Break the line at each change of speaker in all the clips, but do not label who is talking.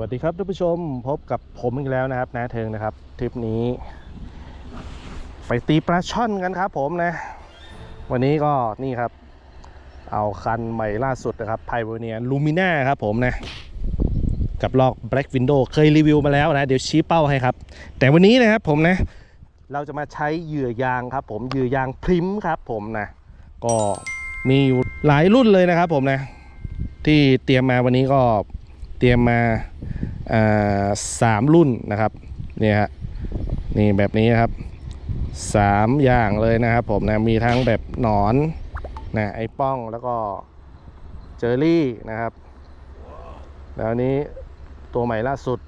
วัสดีครับท่านผู้ชมพบกับผมอีกแล้วนะครับนาเทิงนะครับทริปนี้ไปตีปลาช่อนกันครับ ผมนะ วันนี้ก็นี่ครับ เอาคันใหม่ล่าสุดนะครับไพโอเนียลูมิน่าครับผมนะ กับลอก Black Window เคยรีวิวมาแล้วนะ เดี๋ยวชี้เป้าให้ครับ แต่วันนี้นะครับผมนะ เราจะมาใช้เหยื่อยางครับ ผมเหยื่อยางพริมครับ ผมนะ ก็มีอยู่หลายรุ่นเลยนะครับ ผมนะ ที่เตรียมมาวันนี้ก็ เตรียมมาสามรุ่นนะครับเนี่ยฮะนี่แบบนี้ครับสามอย่างเลยนะครับผมนะมีทั้งแบบหนอนนะไอ้ป้องแล้วก็เจอรี่นะครับ แล้วนี้ตัวใหม่ล่าสุด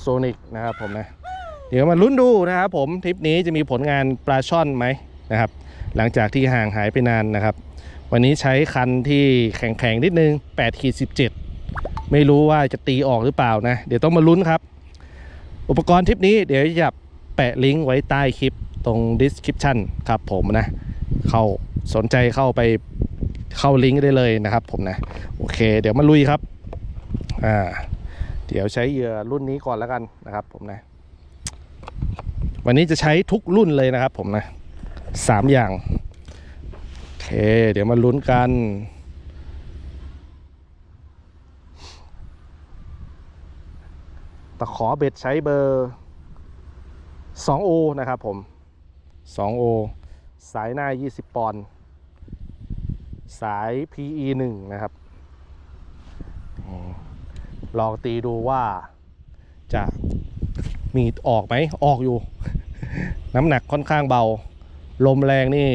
โซนิกนะครับผมนะเดี๋ยวมาลุ้นดูนะครับผมทริปนี้จะมีผลงานปลาช่อนไหมนะครับ หลังจากที่ห่างหายไปนานนะครับ วันนี้ใช้คันที่แข็งๆนิดนึง8ขีด17 ไม่รู้ว่าจะตีออกหรือเปล่านะ เดี๋ยวต้องมาลุ้นครับ อุปกรณ์ทริปนี้เดี๋ยวจะแปะลิงก์ไว้ใต้คลิปตรง description ครับผมนะ เข้าสนใจเข้าไปเข้าลิงก์ได้เลยนะครับผมนะ โอเค เดี๋ยวมาลุยครับอ่าเดี๋ยวใช้เหยื่อรุ่นนี้ก่อนแล้วกันนะครับผมนะ วันนี้จะใช้ทุกรุ่นเลยนะครับผมนะสามอย่าง โอเค เดี๋ยวมาลุ้นกัน ตะขอเบ็ดใช้เบอร์ 2O นะครับผม 2O สายหน้า 20 ปอนด์สาย PE 1 นะครับอืมลองตีดูว่าจะมีออกไหมออกอยู่ น้ำหนักค่อนข้างเบา ลมแรงนี่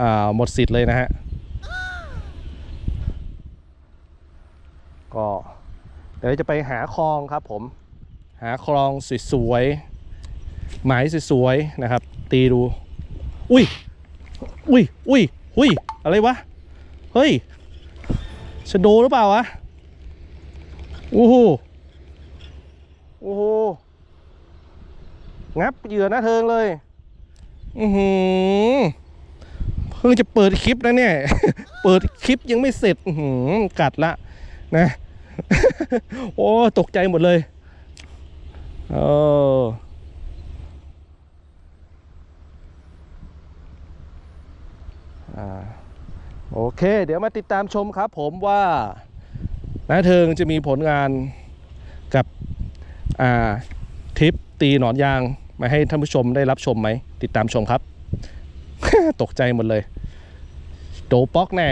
อ่าหมดสิทธิ์เลยนะฮะ ก็เดี๋ยวจะไปหาคลองครับผม หาคลองสวยๆหมายสวยๆนะครับ ตีดู อุ้ยอุ้ยอุ้ยอุ้ยอะไรวะ เฮ้ยชะโดหรือเปล่าวะโอ้โหโอ้โหงับเหยื่อหน้าเทิงเลย อือหือเพิ่งจะเปิดคลิปนะเนี่ย เปิดคลิปยังไม่เสร็จ อือหือกัดละนะ โอ้ ตกใจหมดเลย เอออ่าโอเค เดี๋ยวมาติดตามชมครับผมว่าน้าเทิงจะมีผลงานกับทริปตีหนอนยางมาให้ท่านผู้ชมได้รับชมไหม ติดตามชมครับ ตกใจหมดเลย โดป๊อกแน่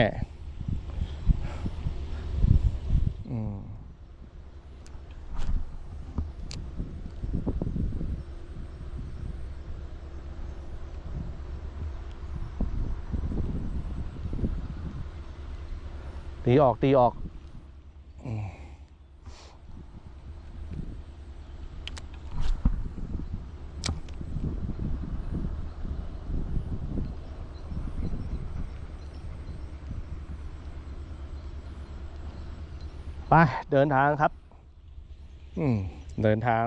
อืม ตีออกตีออก ไป เดินทางครับ อืม เดินทาง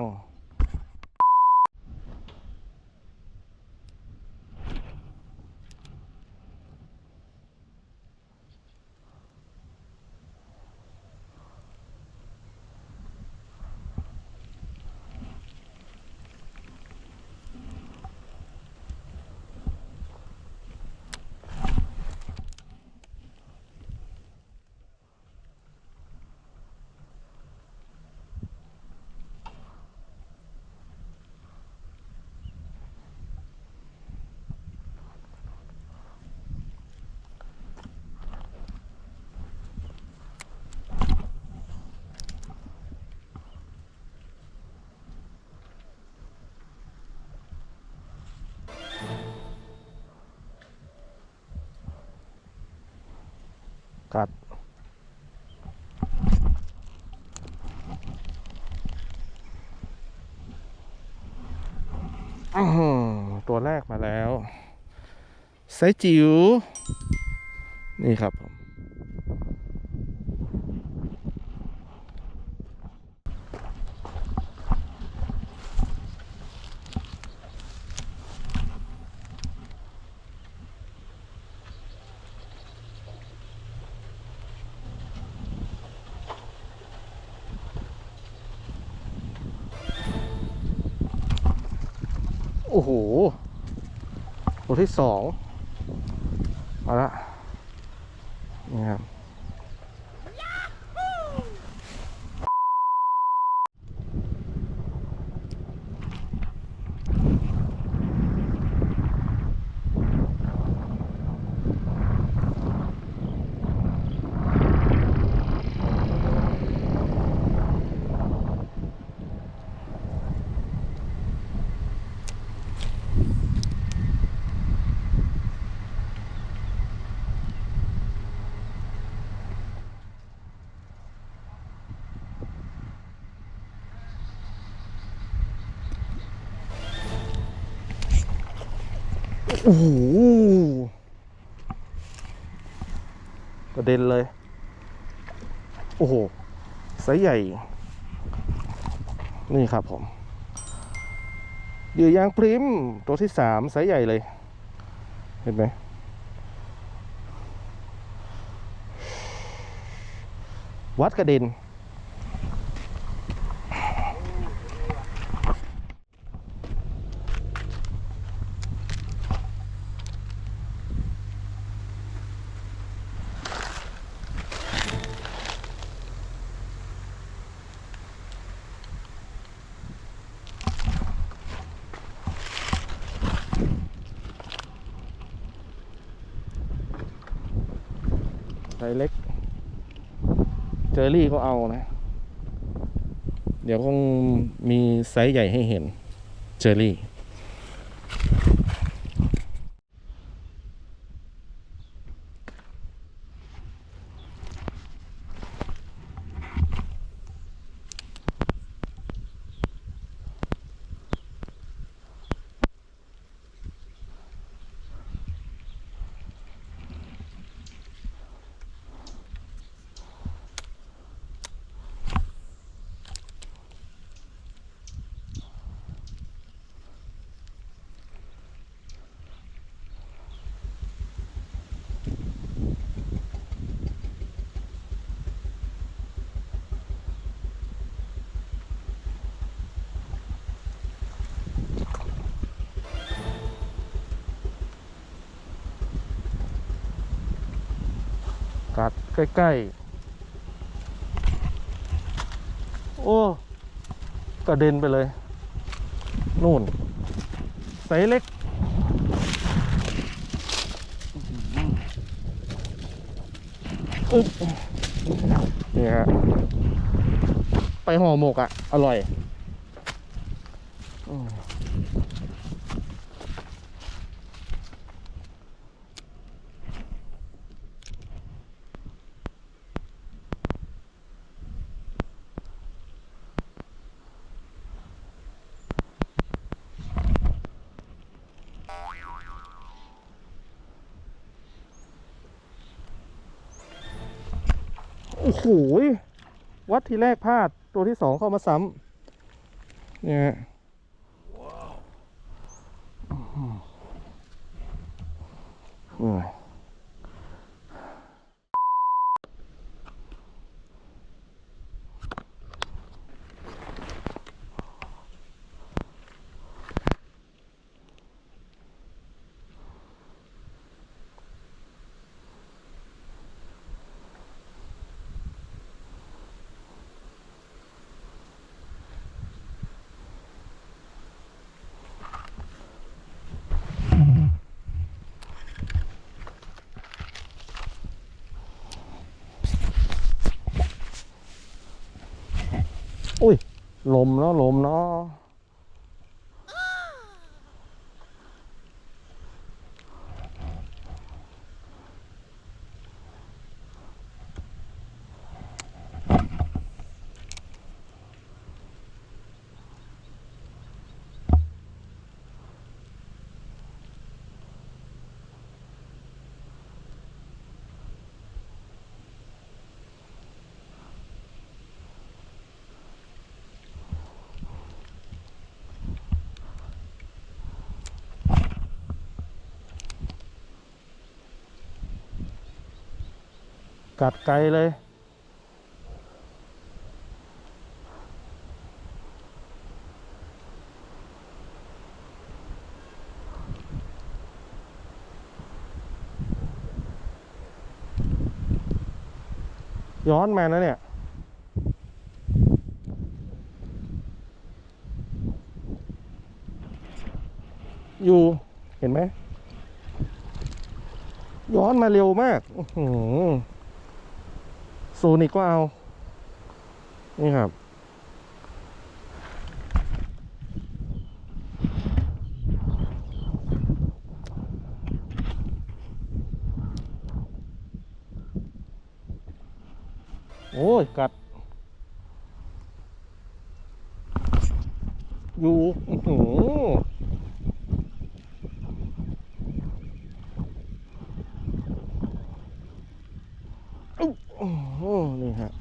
ส์จิ๋วนี่ครับผมโอ้โหตัวที่สอง มาละนี่ครับ โอ้โหกระเด็นเลย โอ้โหไซส์ใหญ่ นี่ครับผมเหยื่อยางพริมตัวที่สามไซส์ใหญ่เลย เห็นไหมวัดกระเด็น ส์เล็ก เจอรี่ก็เอานะ เดี๋ยวคงมีไซส์ใหญ่ให้เห็น เจอรี่ กัดใกล้ๆ โอ้กระเด็นไปเลย นู่นไซส์เล็ก อึ๊บนี่ฮะไปห่อหมกอะ อร่อย โอ้โหวัดทีแรกพลาดตัวที่สองเข้ามาซ้ำเนี่ยฮะอืม อุ้ยลมเนาะลมเนาะ กัดไกลเลย ย้อนมานะเนี่ยอยู่เห็นไหมย้อนมาเร็วมาก อื อหือซูนิกก็เอา นี่ครับ โอ้ย กัด อยู่อื้อหือ อุ๊ยโอ้โหนี่ฮะ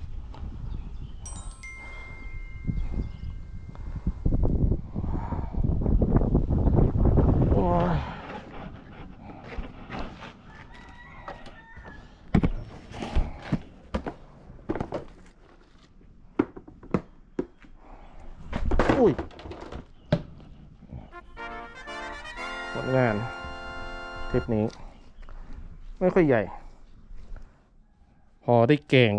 อุ้ยผลงานทริปนี้ ไม่ค่อยใหญ่ พอได้เก่ง